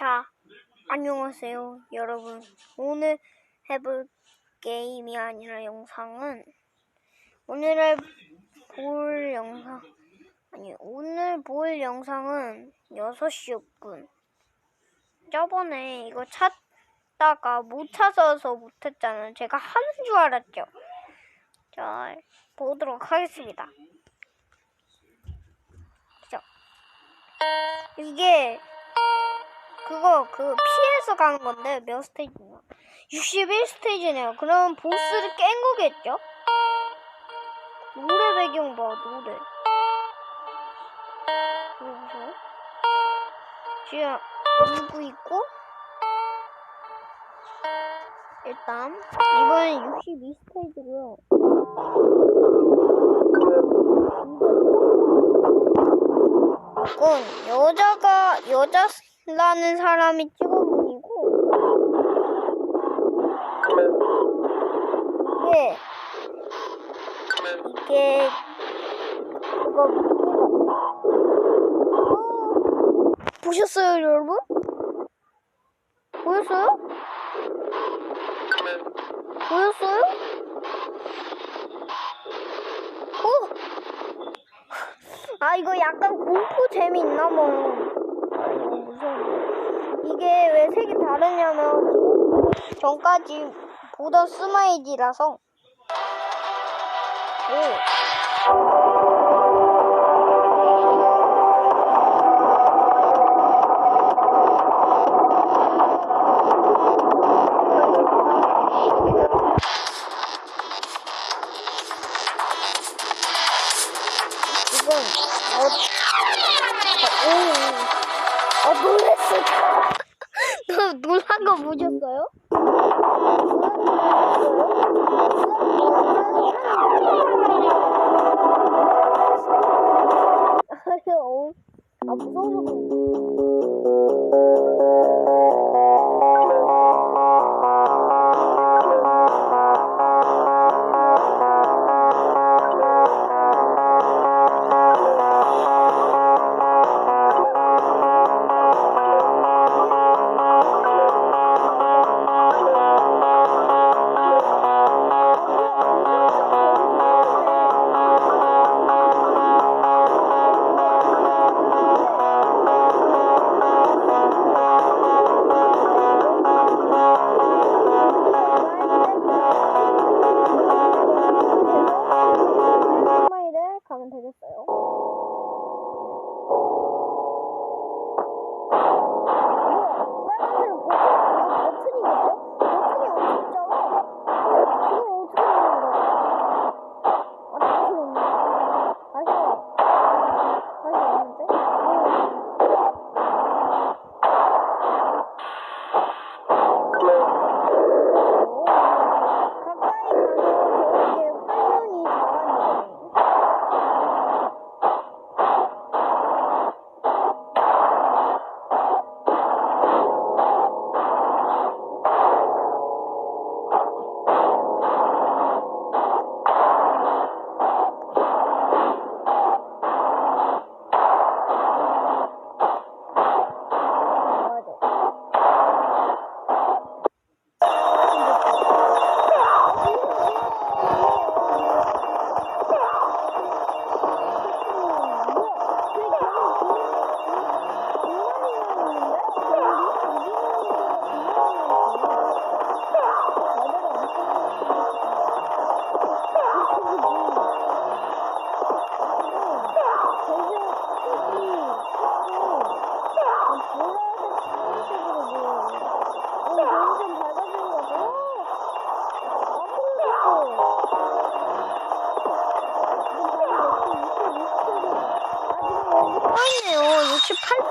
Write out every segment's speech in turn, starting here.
자, 안녕하세요, 여러분. 오늘 해볼 게임이 아니라 영상은 오늘 볼 영상 아니 오늘 볼 영상은 6시였군. 저번에 이거 찾다가 못 찾아서 못 했잖아요. 제가 하는 줄 알았죠. 자, 보도록 하겠습니다. 자, 이게 그거 그 피해서 가는 건데 몇 스테이지나? 61스테이지네요. 그럼 보스를 깬 거겠죠? 노래 배경 봐 노래. 여기서 지금 울고 있고 일단 이번엔 62스테이지고요. 이건 여자가 여자 라는 사람이 찍은 분이고 이게 이게 어, 보셨어요 여러분? 보였어요? 보였어요? 어? 아 이거 약간 공포 재미 있나 봐요. 이게 왜 색이 다르냐면 전까지 보던 스마일이라서. 오. 이건 어,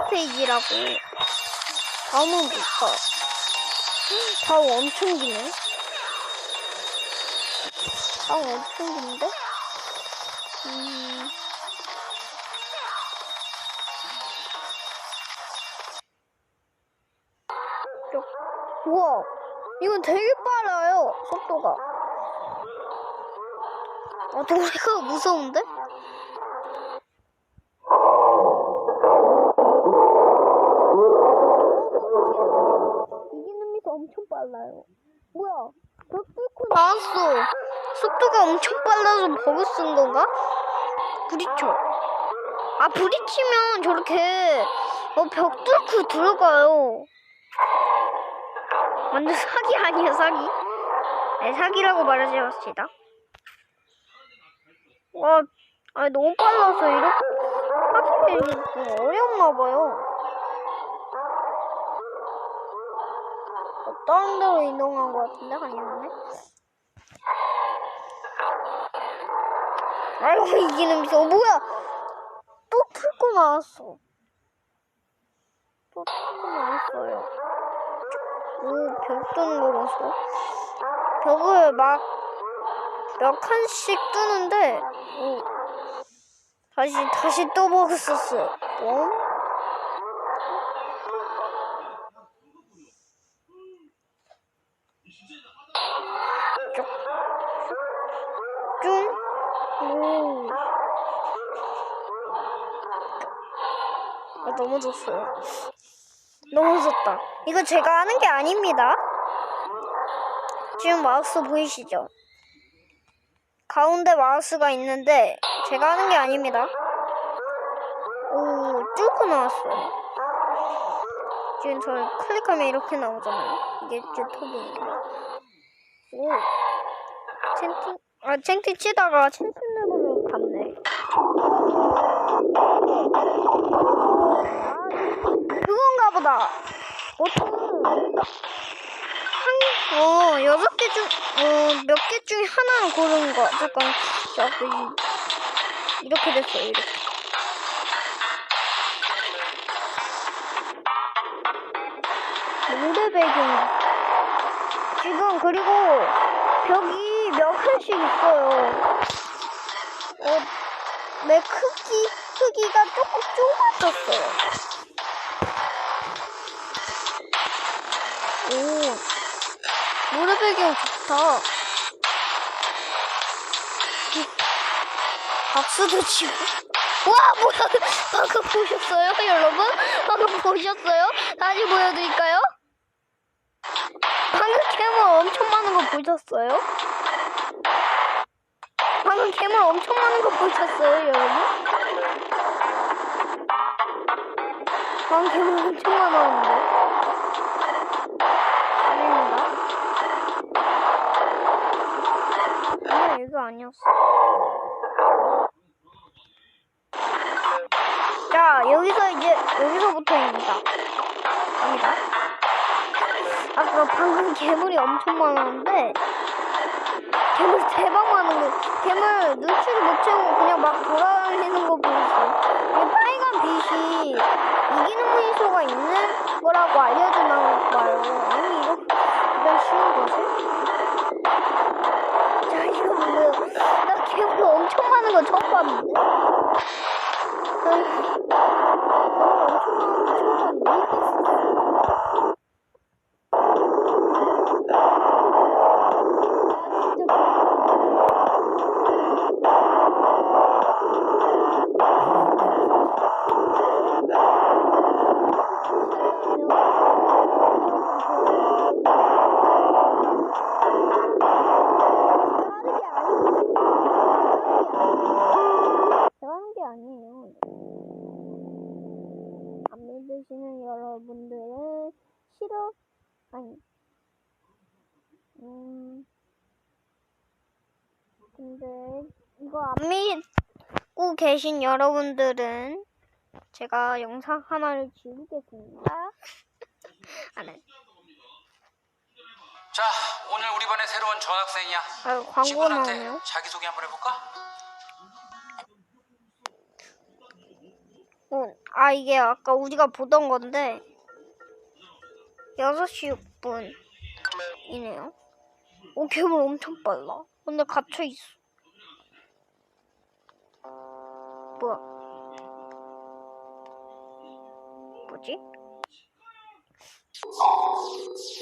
페이지라고. 다음은 뭘까? 다음 엄청 기네. 다음 엄청 긴데? 음. 쪽. 우와, 이건 되게 빨라요, 속도가. 아, 노래가 무서운데? 엄청 빨라요. 뭐야? 벽 뚫고 나왔어. 속도가 엄청 빨라서 버그 쓴 건가? 부딪혀. 아, 부딪히면 저렇게 어, 벽 뚫고 들어가요. 완전 사기 아니야, 사기? 네, 사기라고 말하지 맙시다. 와, 아 너무 빨라서 이렇게 하기가 좀 어려웠나 봐요. 다른 데로 이동한 것 같은데 아니었네? 아이고 이기는 미소 어, 뭐야? 또 풀고 나왔어. 또 풀고 나왔어요. 오, 벽 뜨는 거 봤어? 벽을 막 몇 칸씩 뜨는데, 오, 다시, 다시 또 먹었었어. 어? 쭉. 쭉. 오. 아, 넘어졌어요. 넘어졌다. 이거 제가 하는 게 아닙니다. 지금 마우스 보이시죠? 가운데 마우스가 있는데 제가 하는 게 아닙니다. 오, 뚫고 나왔어요. 지금 저 클릭하면 이렇게 나오잖아요. 이게 유튜브인가? 오, 챈팅, 아, 챈팅 치다가 챈팅 그건가 보다. 보통 한, 어, 여섯 개 중, 어, 몇 개 중에 하나는 고르는 거. 잠깐, 저기, 이렇게 됐어요, 이렇게. 모래 배경. 지금, 그리고, 벽이 몇 칸씩 있어요. 어, 내 크기, 크기가 조금 좁아졌어요. 오. 모래 배경 좋다. 박수도 치고. 와, 뭐야. 방금 보셨어요, 여러분? 방금 보셨어요? 다시 보여드릴까요? 방금 괴물 엄청 많은 거 보셨어요? 방금 괴물 엄청 많은 거 보셨어요, 여러분? 방금 괴물 엄청 많았는데. 이거 아니었어. 자, 여기서 이제, 여기서부터입니다. 갑니다. 아까 방금 괴물이 엄청 많았는데, 괴물 대박 많은 거, 괴물 눈치를 못 채우고 그냥 막 돌아다니는 거 보였어요. 이 빨간 빛이 이기는 미소가 있는 거라고 알려주나 봐요. 아니, 이거, 엄청 계신 여러분들은 제가 영상 하나를 지우겠습니다. 안 해. 자, 오늘 우리 반의 새로운 전학생이야. 아유, 광고 나오네요. 자기소개 한번 해볼까? 어, 아, 이게 아까 우리가 보던 건데, 6시 6분이네요. 오, 괴물 엄청 빨라. 근데 갇혀 있어. 뭐야? 뭐지?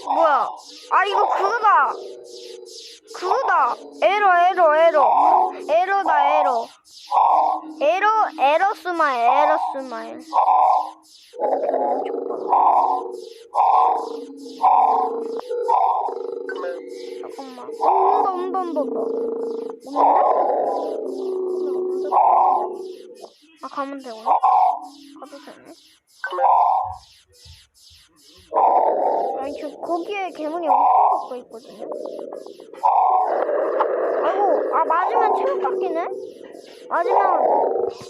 뭐야? 아, 이거 그거다! 그거다! 에러, 에러, 에러. 에러다, 에러. 에러 에러 스마일 에러 스마일 잠깐만 온다 온다 온다 온다? 아 가면 되구나 가도 되네. 아니 저 거기에 괴물이 엄청 갖고 있거든요? 아이고 아 맞으면 체력 깎이네? 맞으면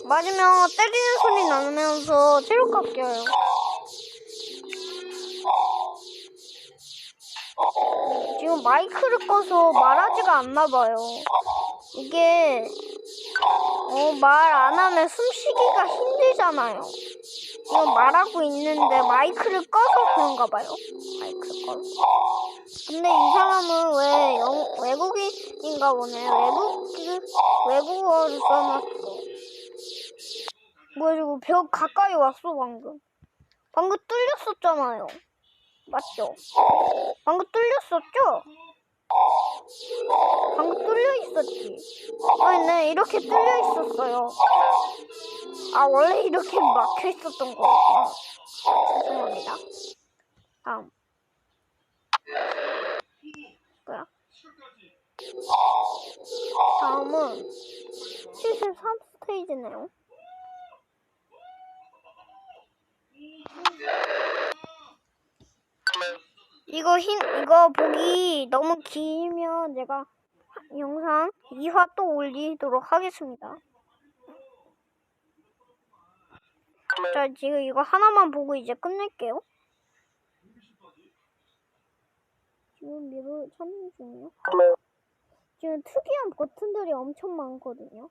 맞으면 때리는 소리 나면서 체력 깎여요 지금 마이크를 꺼서 말하지가 않나 봐요 이게 어, 말 안 하면 숨쉬기가 힘들잖아요 지금 말하고 있는데 마이크를 꺼서 그런가 봐요 마이크를 꺼서 근데 이 사람은 왜 영, 외국인인가 보네. 외국, 외국어를 써놨어. 뭐야, 저거 벽 가까이 왔어, 방금. 방금 뚫렸었잖아요. 맞죠? 방금 뚫렸었죠? 방금 뚫려 있었지. 아니, 네, 이렇게 뚫려 있었어요. 아, 원래 이렇게 막혀 있었던 거구나. 죄송합니다. 다음. 뭐야? 다음은 73스테이지네요. 이거 힘, 이거 보기 너무 길면 제가 영상 2화 또 올리도록 하겠습니다. 자, 지금 이거 하나만 보고 이제 끝낼게요. 지금 미로 찾는 중이요. 지금 특이한 버튼들이 엄청 많거든요.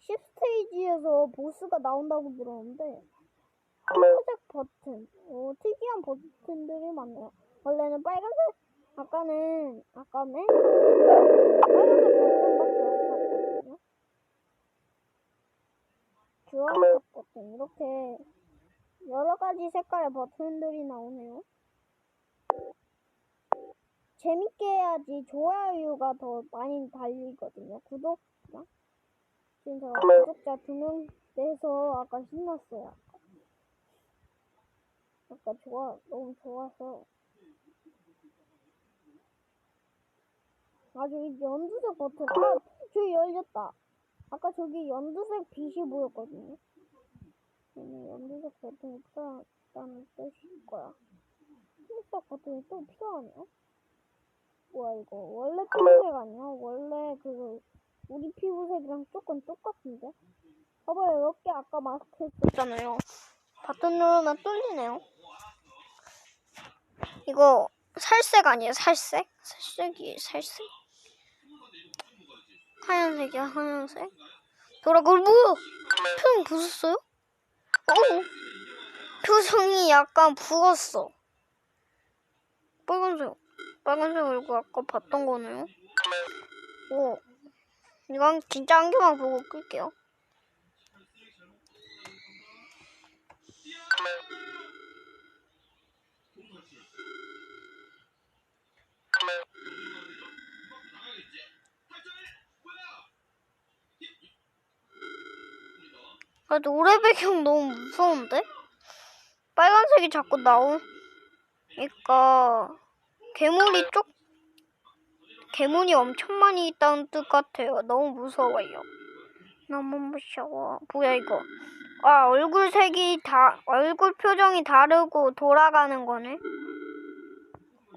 10스테이지에서 보스가 나온다고 들었는데 흰색 버튼, 어, 특이한 버튼들이 많네요. 원래는 빨간색, 아까는, 아까는 빨간색 버튼밖에 없었거든요. 주황색 버튼, 이렇게 여러 가지 색깔의 버튼들이 나오네요. 재밌게 해야지 좋아요가 더 많이 달리거든요. 구독자. 지금 제가 구독자 두 명 돼서 아까 신났어요. 아까. 아까 좋아, 너무 좋아서. 아, 저기 연두색 버튼. 아, 저기 열렸다. 아까 저기 연두색 빛이 보였거든요. 연두색 버튼이 필요하다는 뜻일 거야. 흰색 버튼이 또 필요하네요. 뭐야 이거 원래 피부색 아니야? 원래 그 우리 피부색이랑 조금 똑같은데? 봐봐요 이렇게 아까 마스크 했었잖아요. 버튼 누르면 뚫리네요. 이거 살색 아니에요? 살색? 살색이 살색? 하얀색이야 하얀색. 돌아가 뭐야? 표정 부었어요? 어? 표정이 약간 부었어. 빨간색, 빨간색 얼굴 아까 봤던 거네요. 오, 이건 진짜 안경만 보고 끌게요. 아, 노래 배경 너무 무서운데? 빨간색이 자꾸 나오니까 괴물이 쪽 괴물이 엄청 많이 있다는 뜻 같아요. 너무 무서워요. 너무 무서워. 뭐야 이거? 아 얼굴 색이 다 얼굴 표정이 다르고 돌아가는 거네.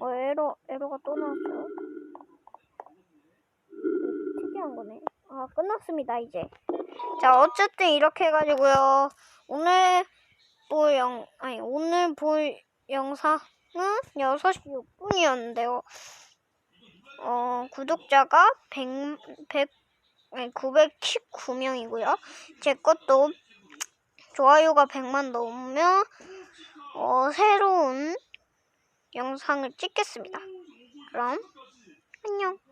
어 에러 에러가 또 나왔어요. 특이한 거네. 아 끝났습니다 이제. 자 어쨌든 이렇게 해가지고요. 오늘 볼 영, 아니, 오늘 볼 영상은 6시 6분이었는데요. 어, 구독자가 100, 100, 아니, 919명이고요. 제 것도 좋아요가 100만 넘으면, 어, 새로운 영상을 찍겠습니다. 그럼, 안녕.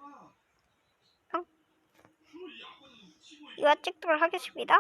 이거 찍도록 하겠습니다.